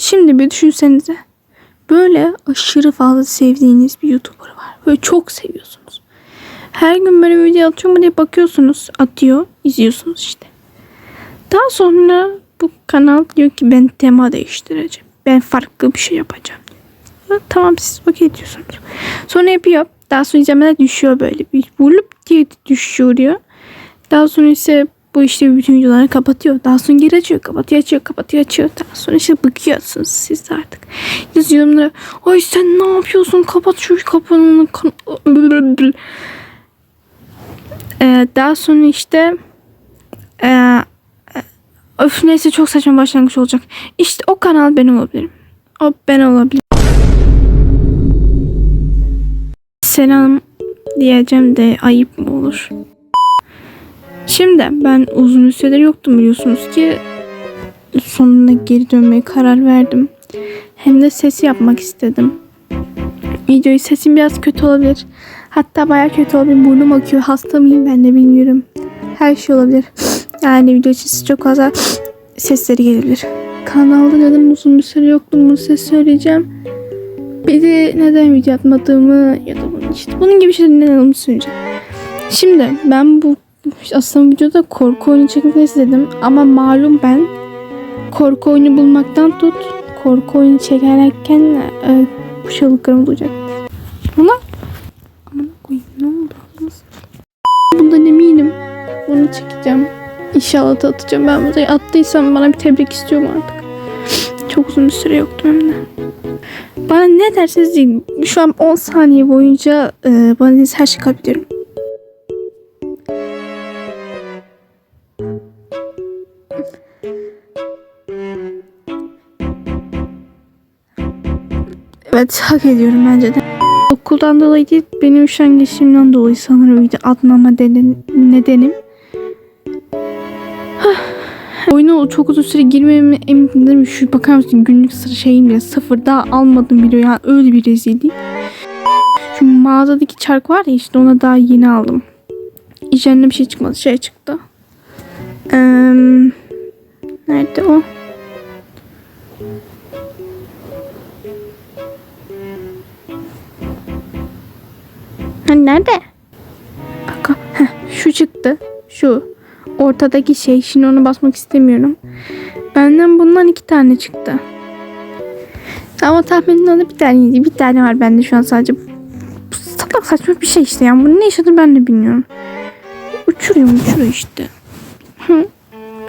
Şimdi bir düşünsenize. Böyle aşırı fazla sevdiğiniz bir YouTuber var. Böyle çok seviyorsunuz. Her gün böyle video atıyor mu diye bakıyorsunuz. Atıyor. izliyorsunuz işte. Daha sonra bu kanal diyor ki ben tema değiştireceğim. Ben farklı bir şey yapacağım. Tamam siz okey diyorsunuz. Sonra yapıyor. Daha sonra izlemeler düşüyor böyle. Bir bulup diye düşüyor diyor. Daha sonra ise bu işte bütün videoları kapatıyor. Daha sonra geri açıyor, kapatıyor, açıyor, kapatıyor, açıyor. Daha sonra işte bıkıyorsunuz siz de artık. Yazıyorum ay sen ne yapıyorsun? Kapat şu kapının. kan-" Ee, daha sonra işte ee, öf neyse çok saçma başlangıç olacak. İşte o kanal benim olabilirim. O ben olabilirim. Selam diyeceğim de ayıp mı olur? Şimdi ben uzun bir süredir yoktum biliyorsunuz ki sonunda geri dönmeye karar verdim. Hem de sesi yapmak istedim. Videoyu sesim biraz kötü olabilir. Hatta baya kötü olabilir. Burnum akıyor. Hasta mıyım ben de bilmiyorum. Her şey olabilir. Yani video için çok fazla sesleri gelebilir. Kanalda neden uzun bir süre yoktum bunu size söyleyeceğim. Bir de neden video atmadığımı ya da bunun işte bunun gibi şeyleri neden olduğunu. Şimdi ben bu aslında videoda korku oyunu çekmek istedim ama malum ben korku oyunu bulmaktan tut korku oyunu çekerken e, bu çığlıklarımı duyacak. Buna amına koyayım ne oldu? Nasıl? Bundan eminim. Bunu çekeceğim. İnşallah da atacağım. Ben bunu attıysam bana bir tebrik istiyorum artık. Çok uzun bir süre yoktum hem de. Bana ne derseniz deyin. Şu an 10 saniye boyunca e, bana her şeyi kabul Evet hak ediyorum bence de. Okuldan dolayı değil benim üşengeçliğimden dolayı sanırım video atmama neden- nedenim. Oyuna çok uzun süre girmemi emin Şu bakar mısın günlük sıra şeyim bile sıfır daha almadım bile yani öyle bir rezillik. Şu mağazadaki çark var ya işte ona daha yeni aldım. İçerinde bir şey çıkmadı şey çıktı. Eee, nerede o? Ha nerede? Bak şu çıktı. Şu. Ortadaki şey. Şimdi onu basmak istemiyorum. Benden bundan iki tane çıktı. Ama tahminen bir taneydi. Bir tane var bende şu an sadece. Bu Salak saçma bir şey işte. Yani bunu ne işadır ben de bilmiyorum. Uçuruyor uçuruyor işte.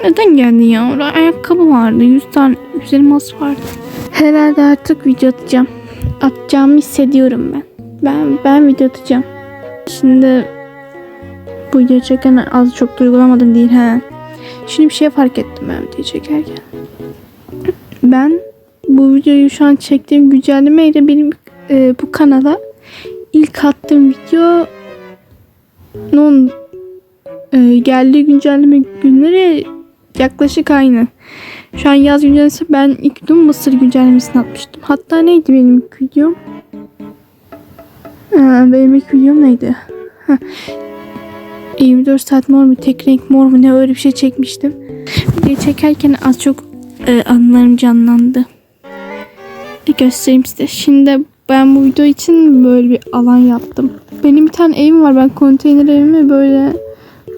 Neden geldi ya? Orada ayakkabı vardı. 100 tane 100 elmas vardı. Herhalde artık video atacağım. Atacağımı hissediyorum ben. Ben ben video atacağım. Şimdi bu video çeken az çok duygulamadım değil ha. Şimdi bir şey fark ettim ben video çekerken. Ben bu videoyu şu an çektiğim güncellemeyle benim e, bu kanala ilk attığım video onun e, geldiği güncelleme günleri yaklaşık aynı. Şu an yaz güncellemesi ben ilk dün Mısır güncellemesini atmıştım. Hatta neydi benim ilk videom? Ee, benim ilk videom neydi? Heh. 24 saat mor mu tek renk mor mu ne öyle bir şey çekmiştim. Video çekerken az çok e, anılarım canlandı. Bir göstereyim size. Şimdi ben bu video için böyle bir alan yaptım. Benim bir tane evim var. Ben konteyner evimi böyle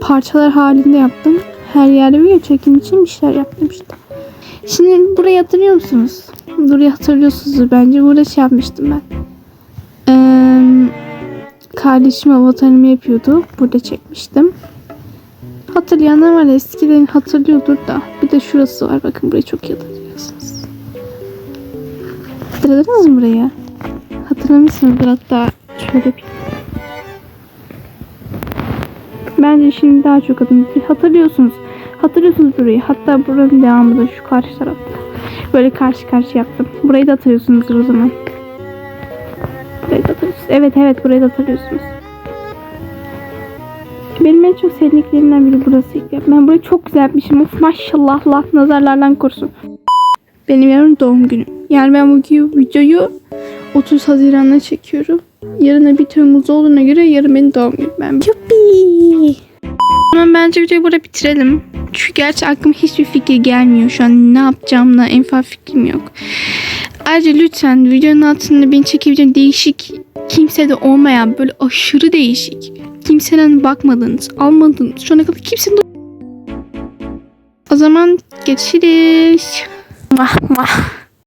parçalar halinde yaptım. Her yerde video çekim için bir şeyler yaptım işte. Şimdi burayı hatırlıyor musunuz? Burayı hatırlıyorsunuz bence. Burada şey yapmıştım ben. Kardeşim avatarımı yapıyordu. Burada çekmiştim. Hatırlayanlar var eskiden hatırlıyordur da. Bir de şurası var. Bakın burayı çok iyi hatırlıyorsunuz. Hatırladınız mı burayı? Hatırlamışsınızdır hatta şöyle bir. Bence şimdi daha çok adım hatırlıyorsunuz. Hatırlıyorsunuz burayı. Hatta buranın devamı da şu karşı tarafta. Böyle karşı karşı yaptım. Burayı da hatırlıyorsunuzdur o zaman. Evet evet burayı da hatırlıyorsunuz. Benim en çok sevdiklerimden biri burası. Ben burayı çok güzel yapmışım. Of, maşallah Allah nazarlardan korusun. Benim yarın doğum günüm. Yani ben bu videoyu 30 Haziran'da çekiyorum. Yarın bir Temmuz olduğuna göre yarın benim doğum günüm. Ben Yuppi. Hemen bence videoyu burada bitirelim. Çünkü gerçi aklıma hiçbir fikir gelmiyor şu an. Ne yapacağımla en ufak fikrim yok. Ayrıca lütfen videonun altında beni çekebileceğim değişik kimsede olmayan böyle aşırı değişik kimseden bakmadınız, almadınız. Şu ana kadar kimsenin o zaman geçiriz. Mah mah.